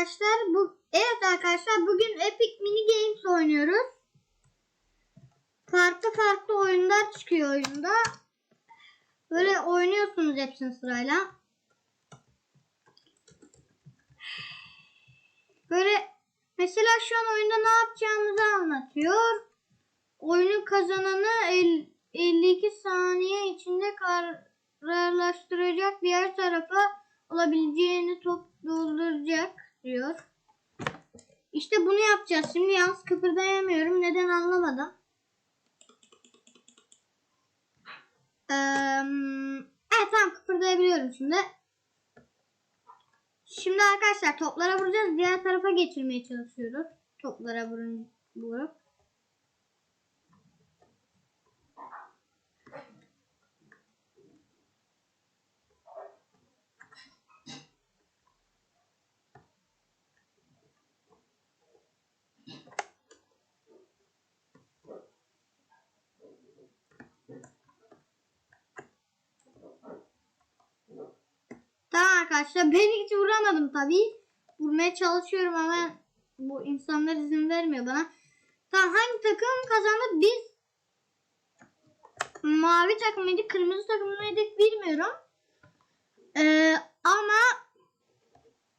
arkadaşlar. Bu evet arkadaşlar bugün Epic Mini Games oynuyoruz. Farklı farklı oyunlar çıkıyor oyunda. Böyle oynuyorsunuz hepsini sırayla. Böyle mesela şu an oyunda ne yapacağımızı anlatıyor. Oyunun kazananı el- 52 saniye içinde kararlaştıracak diğer tarafa olabileceğini top dolduracak diyor. İşte bunu yapacağız. Şimdi yalnız kıpırdayamıyorum. Neden anlamadım. Ee, evet tamam kıpırdayabiliyorum şimdi. Şimdi arkadaşlar toplara vuracağız. Diğer tarafa geçirmeye çalışıyoruz. Toplara vurun, vurup. Tamam arkadaşlar ben hiç vuramadım tabii. Vurmaya çalışıyorum ama bu insanlar izin vermiyor bana. Tamam hangi takım kazandı? Biz mavi takım mıydık, kırmızı takım mıydık bilmiyorum. Ee, ama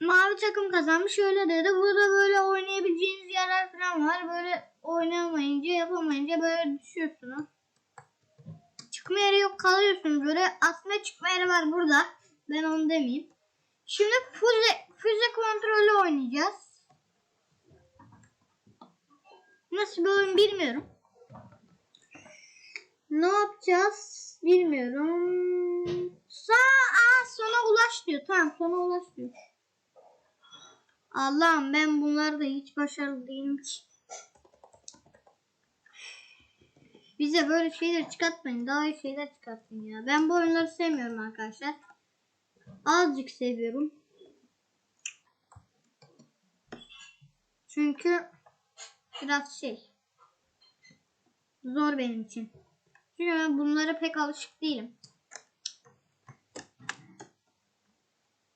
mavi takım kazanmış şöyle dedi. Burada böyle oynayabileceğiniz yerler falan var. Böyle oynayamayınca yapamayınca böyle düşüyorsunuz. Çıkma yeri yok kalıyorsunuz böyle. Aslında çıkma yeri var burada. Ben onu demeyeyim. Şimdi füze, füze kontrolü oynayacağız. Nasıl bir oyun bilmiyorum. Ne yapacağız bilmiyorum. Sağ aa, sona ulaş diyor. Tamam sona ulaş diyor. Allah'ım ben bunlarda hiç başarılı değilim ki. Bize böyle şeyler çıkartmayın. Daha iyi şeyler çıkartın ya. Ben bu oyunları sevmiyorum arkadaşlar. Azıcık seviyorum. Çünkü biraz şey zor benim için. Çünkü ben bunlara pek alışık değilim.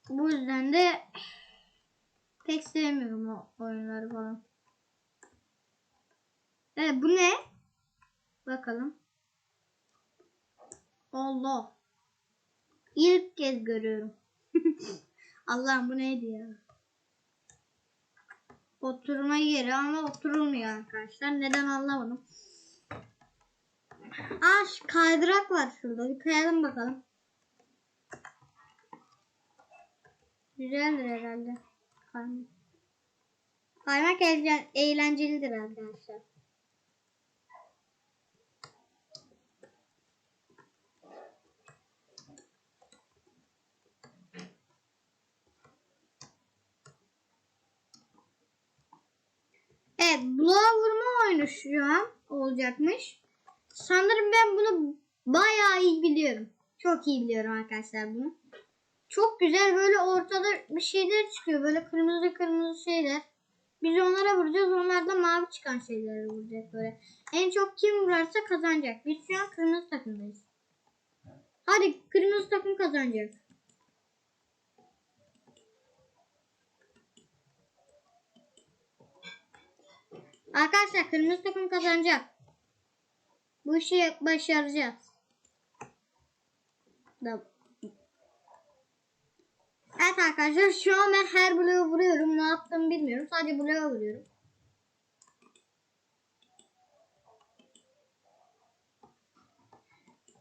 Bu yüzden de pek sevmiyorum o oyunları falan. Evet bu ne? Bakalım. Allah. İlk kez görüyorum. Allah'ım bu neydi ya? Oturma yeri ama oturulmuyor arkadaşlar. Neden anlamadım. Aa kaydırak var şurada. Bir kayalım bakalım. Güzeldir herhalde. Kaymak. Kaymak eğlen- eğlencelidir arkadaşlar. Evet, bloğa vurma oyunu şu an olacakmış. Sanırım ben bunu bayağı iyi biliyorum. Çok iyi biliyorum arkadaşlar bunu. Çok güzel böyle ortada bir şeyler çıkıyor. Böyle kırmızı kırmızı şeyler. Biz onlara vuracağız. Onlar da mavi çıkan şeylere vuracak böyle. En çok kim vurarsa kazanacak. Biz şu an kırmızı takımdayız. Hadi kırmızı takım kazanacak. Arkadaşlar kırmızı takım kazanacak. Bu işi başaracağız. Evet arkadaşlar şu an ben her bloğa vuruyorum. Ne yaptığımı bilmiyorum. Sadece bloğa vuruyorum.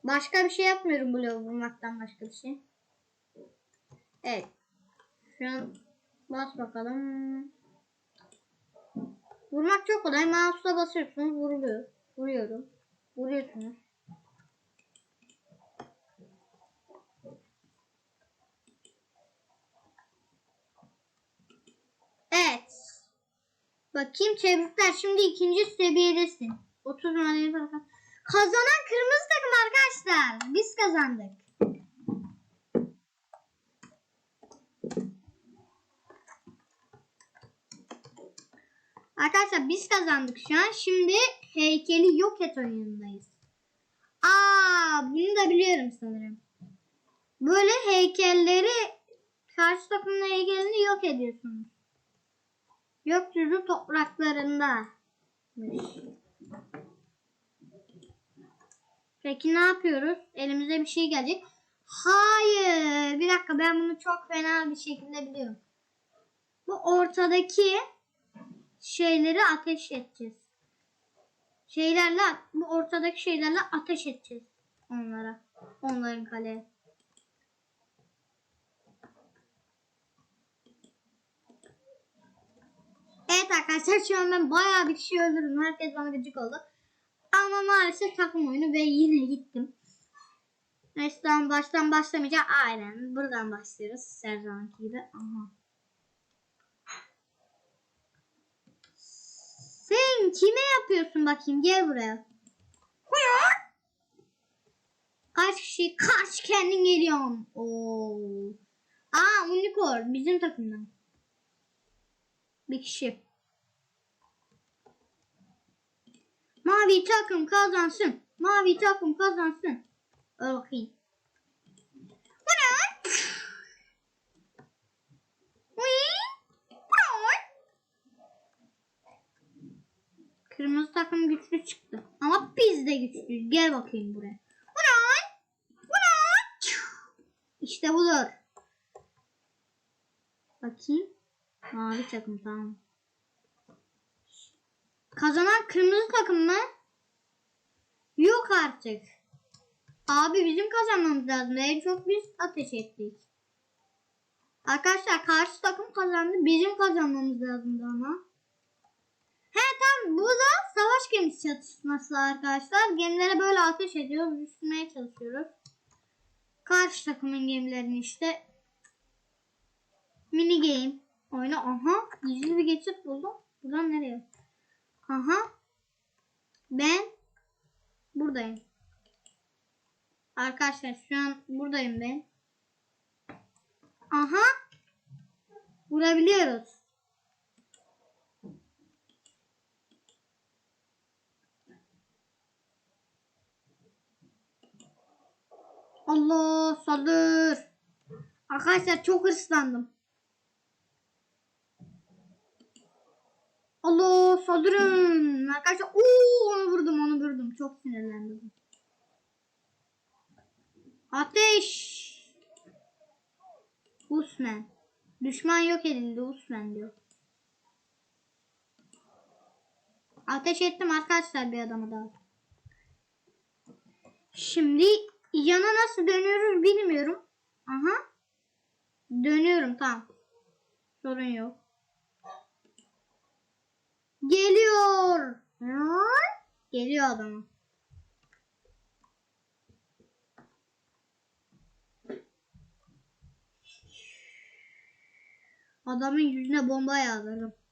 Başka bir şey yapmıyorum bloğa vurmaktan başka bir şey. Evet. Şu an bas bakalım. Vurmak çok kolay. Mouse'la basıyorsunuz vuruluyor. Vuruyorum. Vuruyorsunuz. Evet. Bakayım tebrikler. Şimdi ikinci seviyedesin. 30 madeni bakalım. Kazanan kırmızı takım arkadaşlar. Biz kazandık. Arkadaşlar biz kazandık şu an. Şimdi heykeli yok et oyunundayız. Aa, bunu da biliyorum sanırım. Böyle heykelleri karşı takımın heykelini yok ediyorsunuz. Gökyüzü topraklarında. Peki ne yapıyoruz? Elimize bir şey gelecek. Hayır. Bir dakika ben bunu çok fena bir şekilde biliyorum. Bu ortadaki şeyleri ateş edeceğiz. Şeylerle bu ortadaki şeylerle ateş edeceğiz onlara. Onların kaleye. Evet arkadaşlar şu an ben bayağı bir kişi öldürdüm. Herkes bana gıcık oldu. Ama maalesef takım oyunu ve yine gittim. Tamam baştan başlamayacağım. Aynen buradan başlıyoruz. Her zamanki gibi. Aha. Sen kime yapıyorsun bakayım? Gel buraya. Kaç kişi? Kaç kendin geliyorum. Oo. Aa Unicorn bizim takımdan. Bir kişi. Mavi takım kazansın. Mavi takım kazansın. Öl bakayım. Bu ne? Uy, bu ne? Kırmızı takım güçlü çıktı. Ama biz de güçlüyüz. Gel bakayım buraya. Bu ne? İşte budur. Bakayım. Mavi takım tamam. Kazanan kırmızı takım mı? Yok artık. Abi bizim kazanmamız lazım. En çok biz ateş ettik. Arkadaşlar karşı takım kazandı. Bizim kazanmamız lazımdı ama. He tamam bu da savaş gemisi çatışması arkadaşlar. Gemilere böyle ateş ediyoruz. Düşürmeye çalışıyoruz. Karşı takımın gemilerini işte. Mini game oyna. Aha gizli bir geçit buldum. Buradan nereye? Aha. Ben buradayım. Arkadaşlar şu an buradayım ben. Aha. Vurabiliyoruz. Allah saldır. Arkadaşlar çok hırslandım. Allah saldırın. Arkadaşlar ooo onu vurdum onu vurdum. Çok sinirlendim. Ateş. Usman. Düşman yok edildi Usman diyor. Ateş ettim arkadaşlar bir adamı daha. Şimdi yana nasıl dönüyoruz bilmiyorum. Aha. Dönüyorum tamam. Sorun yok. Geliyor. Geliyor adam. Adamın yüzüne bomba yağdırdım.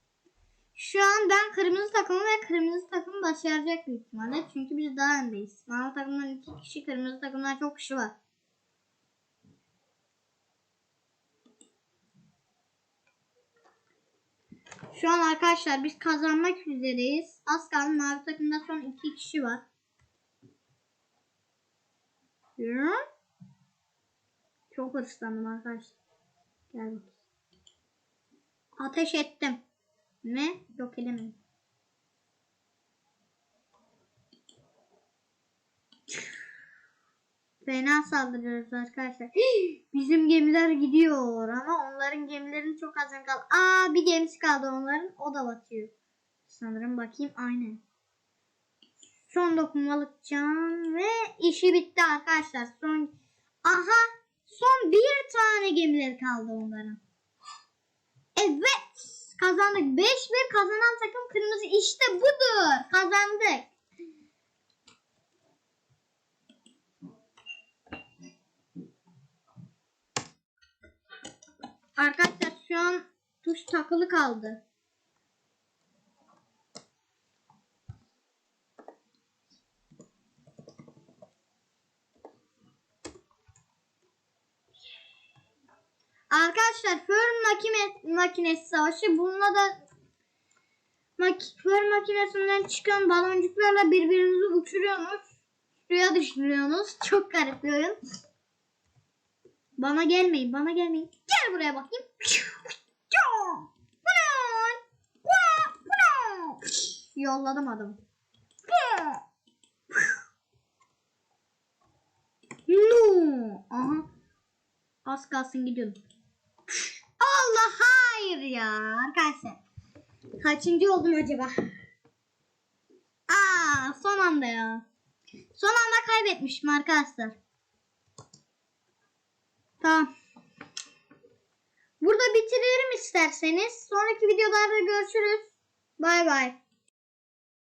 Şu an ben kırmızı takımı ve kırmızı takım başaracak büyük ihtimalle. Çünkü biz daha öndeyiz. Mavi takımdan iki kişi, kırmızı takımdan çok kişi var. Şu an arkadaşlar biz kazanmak üzereyiz. Az kaldı mavi takımda son iki kişi var. Çok hırslandım arkadaşlar. Gel bakayım. Ateş ettim. Ne? Yok edemedim. Fena saldırıyoruz arkadaşlar. Bizim gemiler gidiyor ama onların gemilerin çok az kaldı. Aa bir gemisi kaldı onların. O da batıyor. Sanırım bakayım aynen. Son dokunmalık can ve işi bitti arkadaşlar. Son Aha son bir tane gemileri kaldı onların. Evet kazandık. 5-1 kazanan takım kırmızı. İşte budur. Kazandık. Arkadaşlar şu an tuş takılı kaldı. Arkadaşlar fön makine, makinesi savaşı. Bununla da mak fön makinesinden çıkan baloncuklarla birbirinizi uçuruyorsunuz. Suya düşürüyorsunuz. Çok garip bir oyun. Bana gelmeyin, bana gelmeyin. Gel buraya bakayım. Yolladım adamı. No. Aha. Az kalsın gidiyordum. Hayır ya arkadaşlar. Kaçıncı oldum acaba? Aa son anda ya. Son anda kaybetmişim arkadaşlar. Tamam. Burada bitiririm isterseniz. Sonraki videolarda görüşürüz. Bay bay.